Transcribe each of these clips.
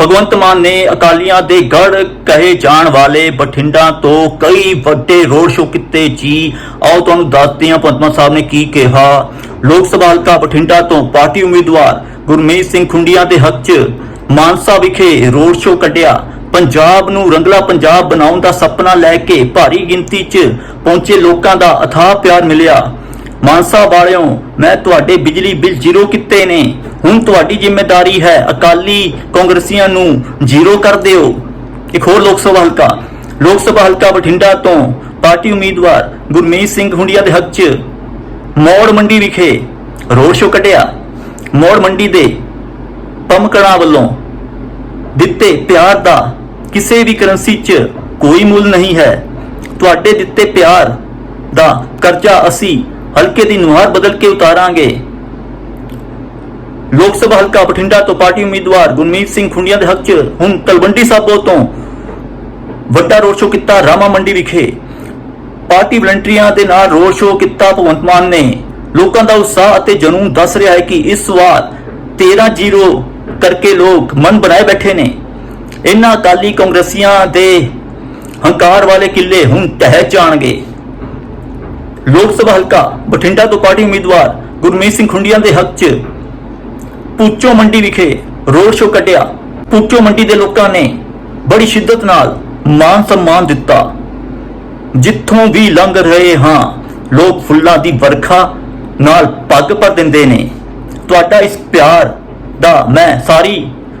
ਭਗਵੰਤ ਮਾਨ ਨੇ ਅਕਾਲੀਆਂ ਦੇ ਗੜ ਕਹੇ ਜਾਣ ਵਾਲੇ ਬਠਿੰਡਾ ਤੋਂ ਕਈ ਵੱਡੇ ਰੋਡ ਸ਼ੋਅ ਕੀਤੇ। ਜੀ, ਆਓ ਤੁਹਾਨੂੰ ਦੱਸਦੇ ਹਾਂ, ਭਗਵੰਤ ਸਾਹਿਬ ਨੇ ਕੀ ਕਿਹਾ। ਲੋਕ ਸਭਾ ਹਲਕਾ ਬਠਿੰਡਾ ਤੋਂ ਪਾਰਟੀ ਉਮੀਦਵਾਰ ਗੁਰਮੀਤ ਸਿੰਘ ਖੁੰਡੀਆਂ ਦੇ ਹੱਕ 'ਚ ਮਾਨਸਾ ਵਿਖੇ ਰੋਡ ਸ਼ੋਅ ਕੱਢਿਆ। ਪੰਜਾਬ ਨੂੰ ਰੰਗਲਾ ਪੰਜਾਬ ਬਣਾਉਣ ਦਾ ਸੁਪਨਾ ਲੈ ਕੇ ਭਾਰੀ ਗਿਣਤੀ 'ਚ ਪਹੁੰਚੇ ਲੋਕਾਂ ਦਾ ਅਥਾਹ ਪਿਆਰ ਮਿਲਿਆ। ਮਾਨਸਾ ਵਾਲਿਓ, ਮੈਂ ਤੁਹਾਡੇ ਬਿਜਲੀ ਬਿੱਲ ਜ਼ੀਰੋ ਕੀਤੇ ਨੇ। ਹੁਣ ਤੁਹਾਡੀ ਜ਼ਿੰਮੇਵਾਰੀ ਹੈ ਅਕਾਲੀ ਕਾਂਗਰਸੀਆਂ ਨੂੰ ਜ਼ੀਰੋ ਕਰ ਦਿਓ। ਇੱਕ ਹੋਰ ਲੋਕ ਸਭਾ ਹਲਕਾ। ਲੋਕ ਸਭਾ ਹਲਕਾ ਬਠਿੰਡਾ ਤੋਂ ਪਾਰਟੀ ਉਮੀਦਵਾਰ ਗੁਰਮੀਤ ਸਿੰਘ ਹੁੰਡੀਆ ਦੇ ਹੱਕ 'ਚ ਮੌੜ ਮੰਡੀ ਵਿਖੇ ਰੋਡ ਸ਼ੋਅ ਕੱਢਿਆ। ਮੌੜ ਮੰਡੀ ਦੇ ਪੰਮਕਣਾ ਵੱਲੋਂ ਦਿੱਤੇ ਪਿਆਰ ਦਾ ਕਿਸੇ ਵੀ ਕਰੰਸੀ 'ਚ ਕੋਈ ਮੁੱਲ ਨਹੀਂ ਹੈ। ਤੁਹਾਡੇ ਦਿੱਤੇ ਪਿਆਰ ਦਾ ਕਰਜ਼ਾ ਅਸੀਂ ਹਲਕੇ ਦੀ ਨੁਹਾਰ ਬਦਲ ਕੇ ਉਤਾਰਾਂਗੇ। ਲੋਕ ਸਭਾ ਹਲਕਾ ਬਠਿੰਡਾ ਤੋਂ ਪਾਰਟੀ ਉਮੀਦਵਾਰ ਗੁਰਮੀਤ ਸਿੰਘ ਖੁੰਡੀਆਂ ਦੇ ਹੱਕ 'ਚ ਹੁਣ ਤਲਵੰਡੀ ਸਾਬੋ ਤੋਂ ਵੱਡਾ ਰੋਡ ਸ਼ੋਅ ਕੀਤਾ ਰਾਮਾ ਮੰਡੀ ਵਿਖੇ। ਪਾਰਟੀ ਵਲੰਟੀਅਰਾਂ ਦੇ ਨਾਲ ਰੋਡ ਸ਼ੋਅ ਕੀਤਾ ਭਗਵੰਤ ਮਾਨ ਨੇ। ਲੋਕਾਂ ਦਾ ਉਤਸ਼ਾਹ ਅਤੇ ਜਨੂਨ ਦੱਸ ਰਿਹਾ ਹੈ ਕਿ ਇਸ ਵਾਰ 13-0 ਕਰਕੇ ਲੋਕ ਮਨ ਬਣਾਏ ਬੈਠੇ ਨੇ। ਇਹਨਾਂ ਅਕਾਲੀ ਕਾਂਗਰਸੀਆਂ ਦੇ ਹੰਕਾਰ ਵਾਲੇ ਕਿੱਲੇ ਹੁਣ ਟਹਿ ਜਾਣਗੇ। ਲੋਕ ਸਭਾ ਹਲਕਾ ਬਠਿੰਡਾ ਤੋਂ ਪਾਰਟੀ ਉਮੀਦਵਾਰ ਗੁਰਮੀਤ ਸਿੰਘ ਖੁੰਡੀਆਂ ਦੇ ਹੱਕ 'ਚ ਪੂਚੋ ਮੰਡੀ ਵਿਖੇ ਰੋਡ ਸ਼ੋਅ ਕੱਢਿਆ। ਪੂਚੋ ਮੰਡੀ ਦੇ ਲੋਕਾਂ ਨੇ ਬੜੀ ਸ਼ਿੱਦਤ ਨਾਲ ਮਾਨ ਸਨਮਾਨ ਦਿੱਤਾ। ਜਿੱਥੋਂ ਵੀ ਲੰਘ ਰਹੇ ਹਾਂ, ਲੋਕ ਫੁੱਲਾਂ ਦੀ ਵਰਖਾ ਨਾਲ ਪੱਗ ਭਰ ਦਿੰਦੇ ਨੇ। ਤੁਹਾਡਾ ਇਸ ਪਿਆਰ ਦਾ ਮੈਂ ਸਾਰੀ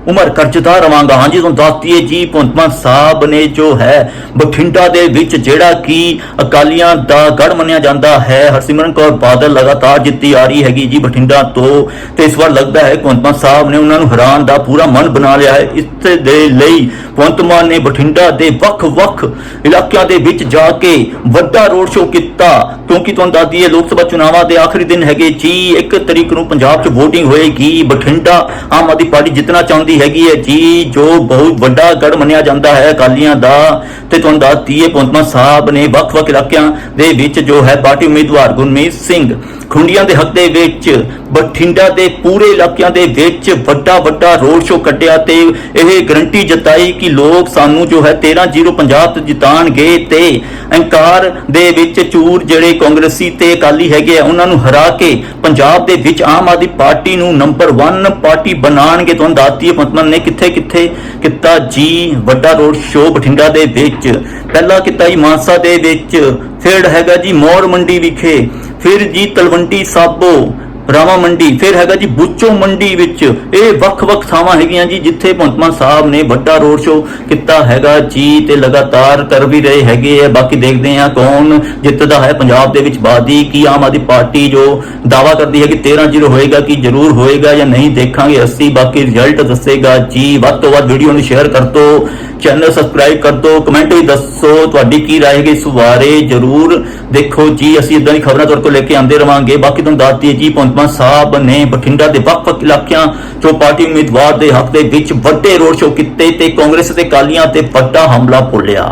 ਉਮਰ ਕਰਜਦਾ ਰਵਾਂਗਾ। ਹਾਂਜੀ, ਤੁਹਾਨੂੰ ਦੱਸ ਜੀ, ਭਗਵੰਤ ਸਾਹਿਬ ਨੇ ਜੋ ਹੈ, ਬਠਿੰਡਾ ਦੇ ਵਿੱਚ ਜਿਹੜਾ ਕਿ ਅਕਾਲੀਆਂ ਦਾ ਗੜ ਮੰਨਿਆ ਜਾਂਦਾ ਹੈ, ਹਰਸਿਮਰਨ ਕੌਰ ਬਾਦਲ ਲਗਾਤਾਰ ਜਿੱਤੀ ਆ ਰਹੀ ਹੈਗੀ ਜੀ ਬਠਿੰਡਾ ਤੋਂ, ਤੇ ਇਸ ਵਾਰ ਲੱਗਦਾ ਹੈ ਭਗਵੰਤ ਸਾਹਿਬ ਨੇ ਉਹਨਾਂ ਨੂੰ ਹਰਾਨ ਦਾ ਪੂਰਾ ਮਨ ਬਣਾ ਲਿਆ ਹੈ। ਇਸ ਦੇ ਲਈ ਭਗਵੰਤ ਮਾਨ ਨੇ ਬਠਿੰਡਾ ਦੇ ਵੱਖ-ਵੱਖ ਇਲਾਕਿਆਂ ਦੇ ਵਿੱਚ ਜਾ ਕੇ ਵੱਡਾ ਰੋਡ ਸ਼ੋਅ ਕੀਤਾ, ਕਿਉਂਕਿ ਤੁਹਾਨੂੰ ਦੱਸ ਲੋਕ ਸਭਾ ਚੁਣਾਵਾਂ ਦੇ ਆਖਰੀ ਦਿਨ ਹੈਗੇ ਜੀ, ਇੱਕ ਤਰੀਕ ਨੂੰ ਪੰਜਾਬ 'ਚ VOTING ਹੋਏਗੀ। ਬਠਿੰਡਾ ਆਮ ਆਦਮੀ ਪਾਰਟੀ ਜਿੱਤਣਾ ਚਾਹੁੰਦੀ ਹੈਗੀ ਹੈ ਜੀ, ਜੋ ਬਹੁਤ ਵੱਡਾ ਗੜ ਮੰਨਿਆ ਜਾਂਦਾ ਹੈ ਅਕਾਲੀਆਂ ਦਾ। ਤੇ ਤੁਹਾਨੂੰ ਦੱਸ ਦਈਏ ਭਗਵੰਤ ਸਾਹਿਬ ਨੇ ਵੱਖ-ਵੱਖ ਇਲਾਕਿਆਂ ਦੇ ਵਿੱਚ ਜੋ ਹੈ ਪਾਰਟੀ ਉਮੀਦਵਾਰ ਗੁਰਮੀਤ ਸਿੰਘ ਖੁੰਡੀਆਂ ਦੇ ਹੱਕ ਦੇ ਵਿੱਚ, ਬਠਿੰਡਾ ਦੇ ਪੂਰੇ ਇਲਾਕਿਆਂ ਦੇ ਵਿੱਚ ਵੱਡਾ ਵੱਡਾ ਰੋਡ ਸ਼ੋਅ ਕੱਢਿਆ ਤੇ ਇਹ ਗਰੰਟੀ ਜਤਾਈ ਕਿ ਲੋਕ ਸਾਨੂੰ ਜੋ ਹੈ 13-0 ਪੰਜਾਬ ਤੋਂ ਜਿਤਾਣਗੇ ਤੇ ਅਹੰਕਾਰ ਦੇ ਵਿੱਚ ਚੂਰ ਜਿਹੜੇ ਕਾਂਗਰਸੀ ਤੇ ਅਕਾਲੀ ਹੈਗੇ ਆ, ਉਹਨਾਂ ਨੂੰ ਹਰਾ ਕੇ ਪੰਜਾਬ ਦੇ ਵਿੱਚ ਆਮ ਆਦਮੀ ਪਾਰਟੀ ਨੂੰ ਨੰਬਰ 1 ਪਾਰਟੀ ਬਣਾਣਗੇ ਤੁਹਾਨੂੰ ਦੱਸਦੀ ਹੈ ਪੰਤਮਨ ਨੇ ਕਿੱਥੇ ਕਿੱਥੇ ਕੀਤਾ ਜੀ ਵੱਡਾ ਰੋਡ ਸ਼ੋਅ ਬਠਿੰਡਾ ਦੇ ਵਿੱਚ। ਪਹਿਲਾ ਕੀਤਾ ਜੀ ਮਾਨਸਾ ਦੇ ਵਿੱਚ। ਫਿਰ ਹੈਗਾ ਜੀ ਮੋਰ ਮੰਡੀ ਵਿਖੇ। ਫਿਰ ਜੀ ਤਲਵੰਡੀ ਸਾਬੋ। ਰਾਮਾ ਮੰਡੀ, ਫਿਰ ਹੈਗਾ ਜੀ ਬੁੱਚੋ ਮੰਡੀ ਵਿੱਚ। ਇਹ ਵੱਖ-ਵੱਖ ਥਾਵਾਂ ਹੈਗੀਆਂ ਜੀ, ਜਿੱਥੇ ਭਗਵੰਤ ਸਾਹਿਬ ਨੇ ਵੱਡਾ ਰੋਡ ਸ਼ੋਅ ਕੀਤਾ ਹੈਗਾ ਜੀ, ਤੇ ਲਗਾਤਾਰ ਕਰ ਵੀ ਰਹੇ ਹੈਗੇ ਆ। ਬਾਕੀ ਦੇਖਦੇ ਆ ਕੌਣ ਜਿੱਤਦਾ ਹੈ ਪੰਜਾਬ ਦੇ ਵਿੱਚ ਬਾਦੀ, ਕੀ ਆਮ ਆਦਮੀ ਪਾਰਟੀ ਜੋ ਦਾਵਾ ਕਰਦੀ ਹੈ ਕਿ 13-0 ਹੋਏਗਾ, ਕਿ ਜ਼ਰੂਰ ਹੋਏਗਾ ਜਾਂ ਨਹੀਂ ਦੇਖਾਂਗੇ ਅਸੀਂ। ਬਾਕੀ ਰਿਜ਼ਲਟ ਦੱਸੇਗਾ ਜੀ। ਵੱਧ ਤੋਂ ਵੱਧ ਵੀਡੀਓ ਨੂੰ ਸ਼ੇਅਰ ਕਰ ਦਿਓ ਚੈਨਲ ਸਬਸਕ੍ਰਾਈਬ ਕਰ ਦੋ ਕਮੈਂਟ ਵੀ ਦੱਸੋ। ਤੁਹਾਡੀ ਕੀ ਰਾਏ ਹੈ ਇਸ ਬਾਰੇ ਜਰੂਰ ਦੇਖੋ ਜੀ। ਅਸੀਂ ਇਦਾਂ ਦੀ ਖਬਰਾਂ ਤੁਹਾਡੇ ਕੋਲ ਲੈ ਕੇ ਆਉਂਦੇ ਰਵਾਂਗੇ। ਬਾਕੀ ਤੁਹਾਨੂੰ ਦੱਸ ਦਈਏ ਜੀ, ਭਗਵੰਤ ਮਾਨ ਸਾਹਿਬ ਨੇ ਬਠਿੰਡਾ ਦੇ ਵੱਖ-ਵੱਖ ਇਲਾਕਿਆਂ ਚੋਂ ਪਾਰਟੀ ਉਮੀਦਵਾਰ ਦੇ ਹੱਕ ਦੇ ਵਿੱਚ ਵੱਡੇ ਰੋਡ ਸ਼ੋਅ ਕੀਤੇ ਤੇ ਕਾਂਗਰਸ ਤੇ ਕਾਲੀਆਂ ਤੇ ਵੱਡਾ ਹਮਲਾ ਬੋਲਿਆ